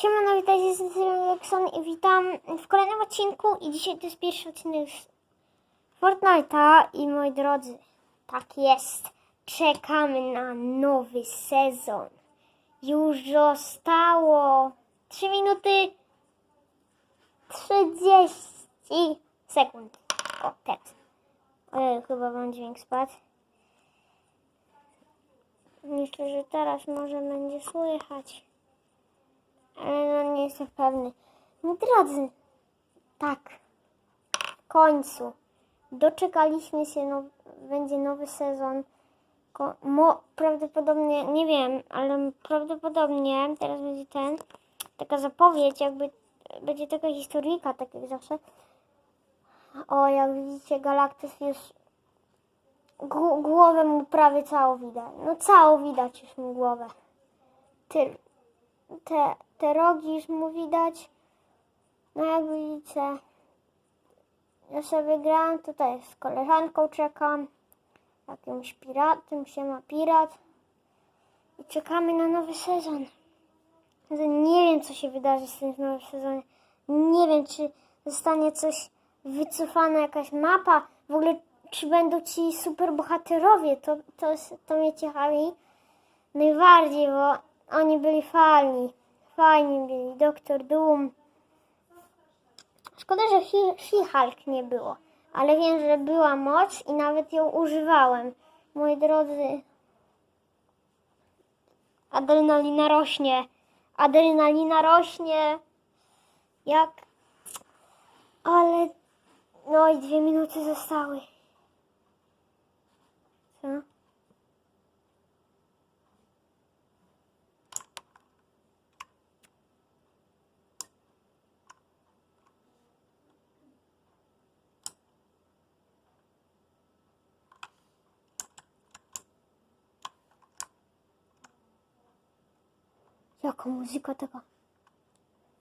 Siemano, witajcie z Jackson i witam w kolejnym odcinku i dzisiaj to jest pierwszy odcinek z Fortnite'a i moi drodzy, tak jest, czekamy na nowy sezon. Już zostało 3 minuty 30 sekund. O, teraz. Ojej, chyba wam dźwięk spadł. Myślę, że teraz może będzie słychać. No nie jestem pewny. Moi drodzy, tak. W końcu. Doczekaliśmy się, no, będzie nowy sezon. Ko- mo, prawdopodobnie, nie wiem, ale prawdopodobnie teraz będzie ten, taka zapowiedź, jakby będzie taka historyjka, tak jak zawsze. O, jak widzicie, Galactus już Gł- głowę mu prawie całą widać. No całą widać już mu głowę. Ty, te, te rogi mu widać. No jak widzicie, ja sobie gram, tutaj z koleżanką czekam. Jakimś piratem się ma pirat. I czekamy na nowy sezon. Nie wiem, co się wydarzy z tym nowym sezonem. Nie wiem, czy zostanie coś wycofana, jakaś mapa. W ogóle, czy będą ci superbohaterowie. To, to, to mnie ciekawi najbardziej, bo oni byli fajni. Fajni byli. Doktor Doom. Szkoda, że He- She-Hulk nie było. Ale wiem, że była moc i nawet ją używałem. Moi drodzy, adrenalina rośnie. Adrenalina rośnie. Jak... Ale... No i dwie minuty zostały. Co? Jaka muzyka taka?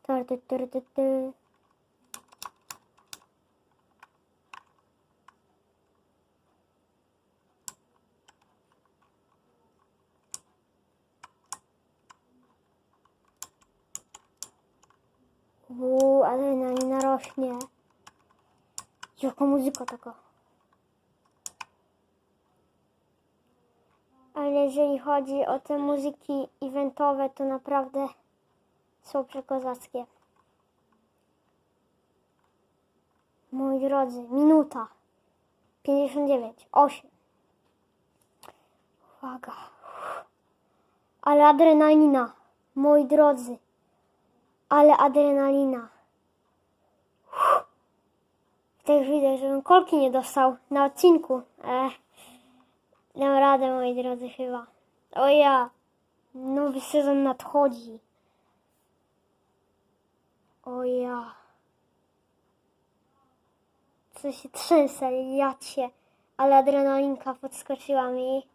Tar, tar, tar, tar, tar. Uuu, adrenalina rośnie. Jaka muzyka taka? Ale jeżeli chodzi o te muzyki eventowe, to naprawdę są przekozackie. Moi drodzy, minuta 59, 8. Uwaga. Ale adrenalina, moi drodzy. Ale adrenalina. Też widzę, żebym kolki nie dostał na odcinku. Ech. Dam radę, moi drodzy, chyba. O ja. Nowy sezon nadchodzi. O ja. Co się trzęsę, ja cię. Ale adrenalinka podskoczyła mi.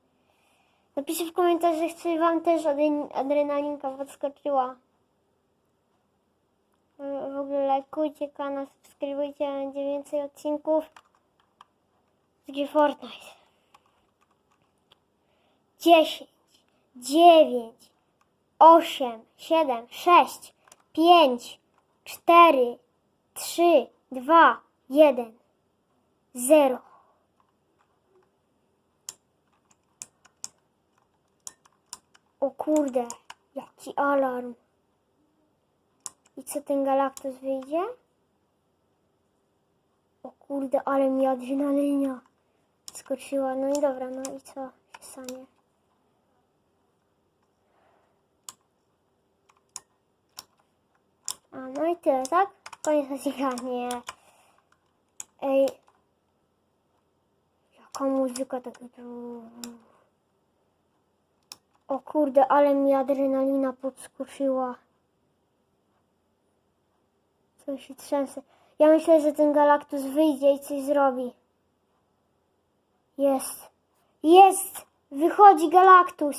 Napiszcie w komentarzach, czy wam też adren- adrenalinka podskoczyła. W ogóle lajkujcie kanał, subskrybujcie, będzie więcej odcinków. Gdzie Fortnite. 10, 9, 8, 7, 6, 5, 4, 3, 2, 1, 0. O kurde, jaki alarm. I co ten Galactus wyjdzie? O kurde, ale mi adrenalina skoczyła. No i dobra, no i co się stanie? No i tyle, tak? Koniec odcinka, nie. Ej. Jaka muzyka taka tu. O kurde, ale mi adrenalina podskoczyła. Co się trzęsę. Ja myślę, że ten Galactus wyjdzie i coś zrobi. Jest. Jest! Wychodzi Galactus!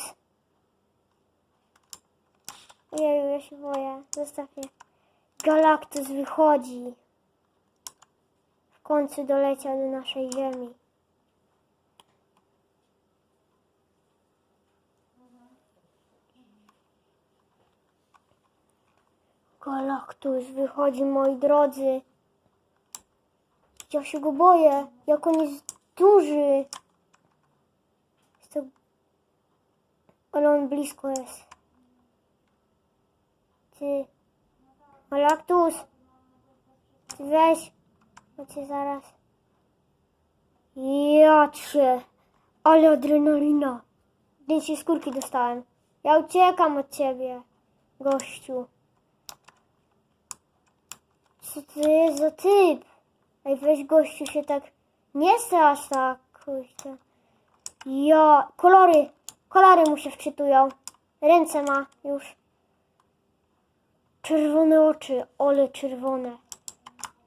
Ojeju, ja się boję. Zostaw. Galactus wychodzi. W końcu doleciał do naszej ziemi. Galaktus wychodzi, moi drodzy. Ja się go boję, jak on jest duży. Jest to... Ale on blisko jest. Ty... Galaktus! Ty weź, bo zaraz... Ja cię! Ale adrenalina! Więcej skórki dostałem. Ja uciekam od ciebie, gościu. Co to jest za typ? Ej, weź gościu się tak... Nie strasz tak, kurde. Ja... Kolory! Kolory mu się wczytują. Ręce ma już. Czerwone oczy, ole czerwone.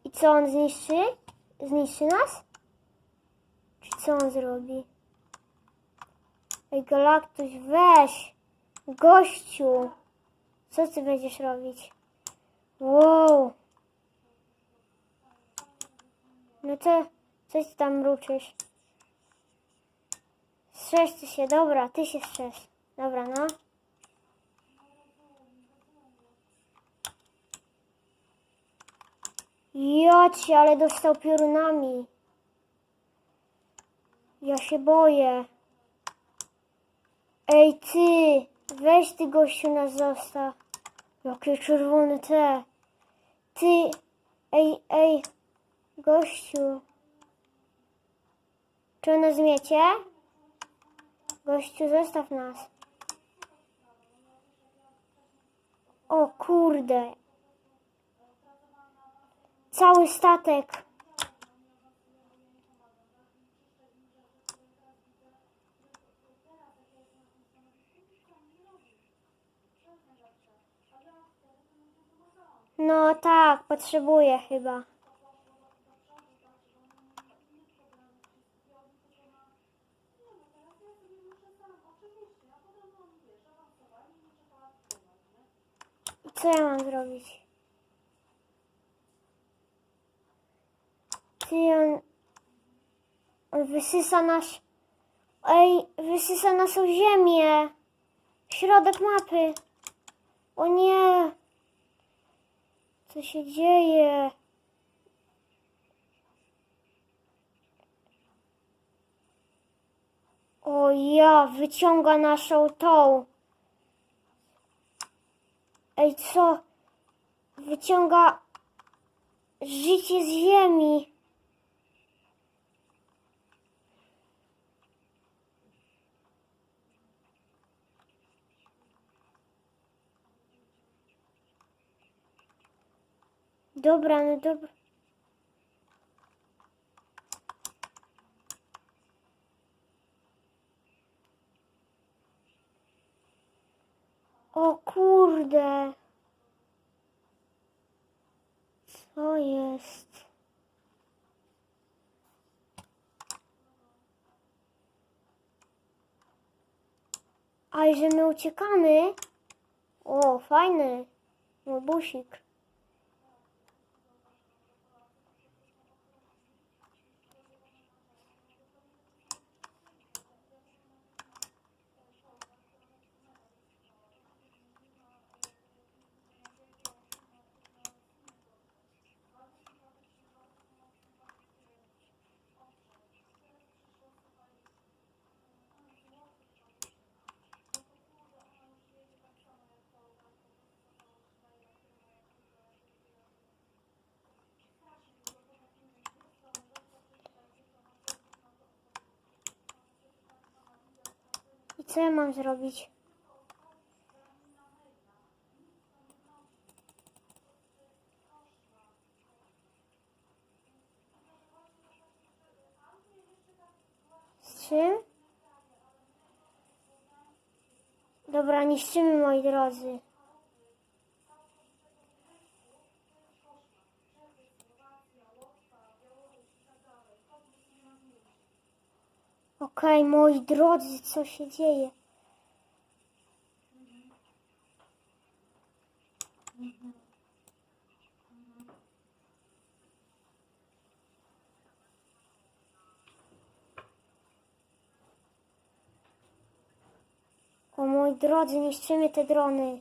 I co on zniszczy? Zniszczy nas? Czy co on zrobi? Ej, Galaktuś, weź! Gościu! Co ty będziesz robić? Wow! No to, coś tam mruczysz. Strzeż ty się, dobra, ty się strzeż. Dobra, no. Joci, ale dostał piorunami. Ja się boję. Ej ty, weź ty gościu nas zostaw. Jakie czerwone te. Ty, ej, ej, gościu. Czy nas zmiecie? Gościu, zostaw nas. O kurde. Cały statek. No tak, potrzebuję chyba. Co ja mam zrobić? Ty on... On wysysa nasz... Ej, wysysa naszą ziemię. Środek mapy. O nie. Co się dzieje? O ja, wyciąga naszą tą. Ej, co? Wyciąga życie z ziemi. Dobra, no dobra. O kurde. Co jest? A i że my uciekamy? O, fajny. Łobusik. I co ja mam zrobić? Czym? Dobra, niszczymy, moi drodzy. Okej, moi drodzy, co się dzieje? O moi drodzy, niszczymy te drony.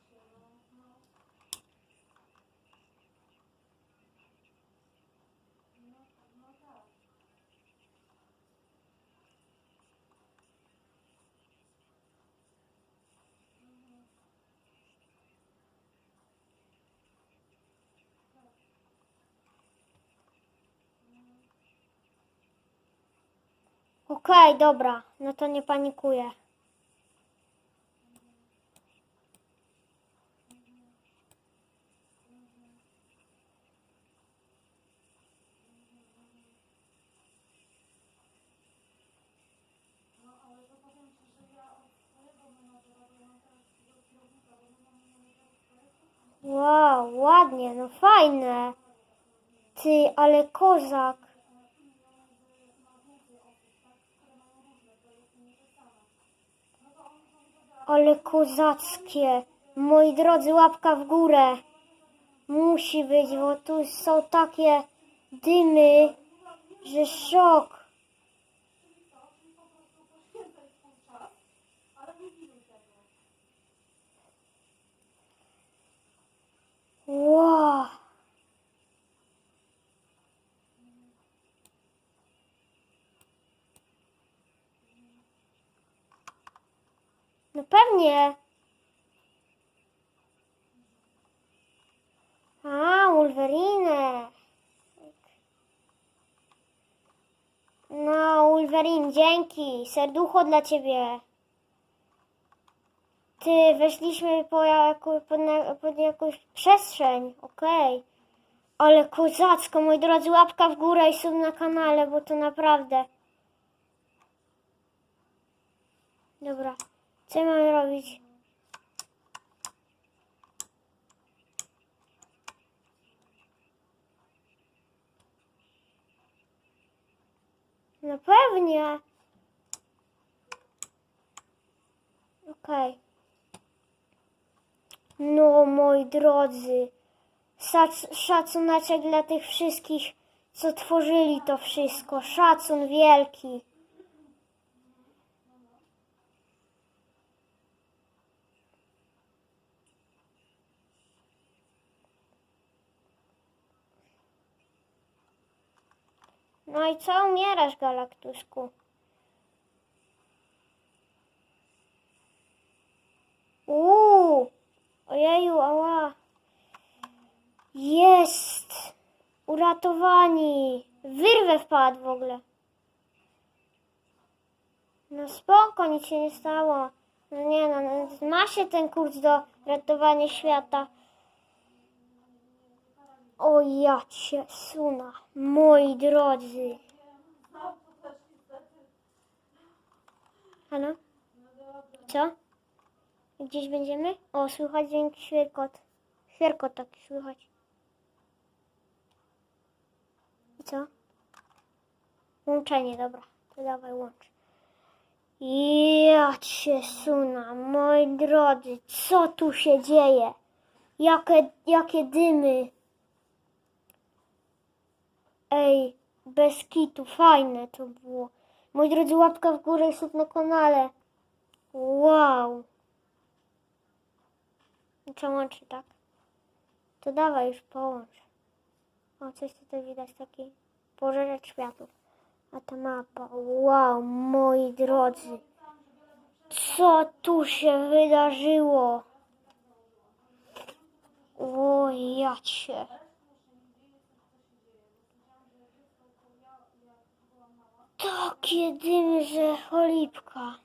Okej, dobra, no to nie panikuję. Wow, ładnie, no fajne. Ty, ale kozak. Ale kozackie. Moi drodzy, łapka w górę. Musi być, bo tu są takie dymy, że szok. Wow. No pewnie. A, Wolverine. No, Wolverine, dzięki. Serducho dla ciebie. Ty, weszliśmy po, jaku, pod, pod jakąś przestrzeń, okej. Ale kozacko, moi drodzy, łapka w górę i sub na kanale, bo to naprawdę. Dobra, co mamy robić? No pewnie. Okej. No, moi drodzy, szac- szacunaczek dla tych wszystkich, co tworzyli to wszystko. Szacun wielki. No i co umierasz, Galaktusku? Uuu, ojeju, ała. Jest! Uratowani! Wyrwę wpadł w ogóle. No spoko, nic się nie stało. No nie no, no ma się ten kurs do ratowania świata. O ja cię suna, moi drodzy. Halo? Co? Gdzieś będziemy? O, słychać dźwięk świerkot. Świerkot tak słychać. I co? Łączenie, dobra. To dawaj łącz. Ja cię suna, moi drodzy, co tu się dzieje? Jakie, jakie dymy. Ej, bez kitu, fajne to było. Moi drodzy, łapka w górę i sub na kanale. Wow. Co łączy, tak? To dawaj już połącz. O, coś tutaj widać, taki pożeracz światów. A ta mapa, wow, moi drodzy. Co tu się wydarzyło? O, ja Takie dymy, że cholipka.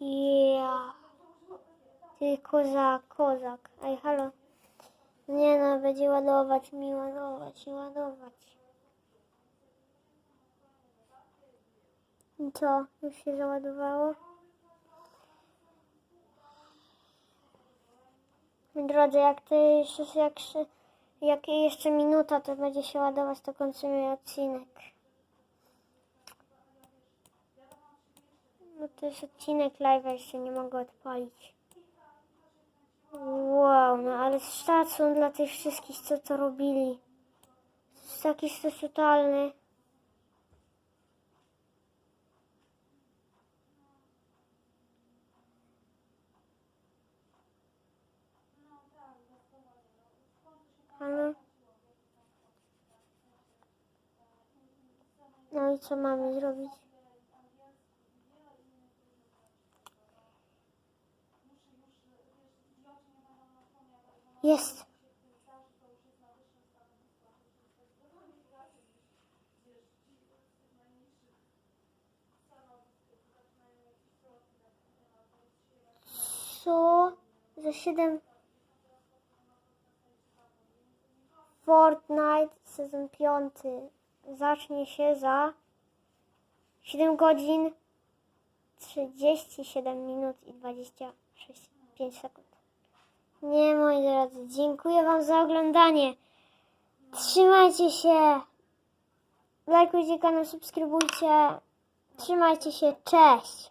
Ja. Ty kozak, kozak. Ej, halo. Nie no, będzie ładować mi, ładować i ładować. Co? Już się załadowało? Drodzy, jak to jeszcze, jak, się- jak jeszcze minuta, to będzie się ładować, to kończymy odcinek. No to jest odcinek live, jeszcze nie mogę odpalić. Wow, no ale szacun dla tych wszystkich, co to robili. To jest taki stos totalny. Ale... No i co mamy zrobić? Jest. Co? Za 7 Fortnite sezon 5 zacznie się za 7 godzin 37 minut i 26 5 sekund. Nie, moi drodzy, dziękuję Wam za oglądanie. Trzymajcie się. Lajkujcie kanał, subskrybujcie. Trzymajcie się. Cześć.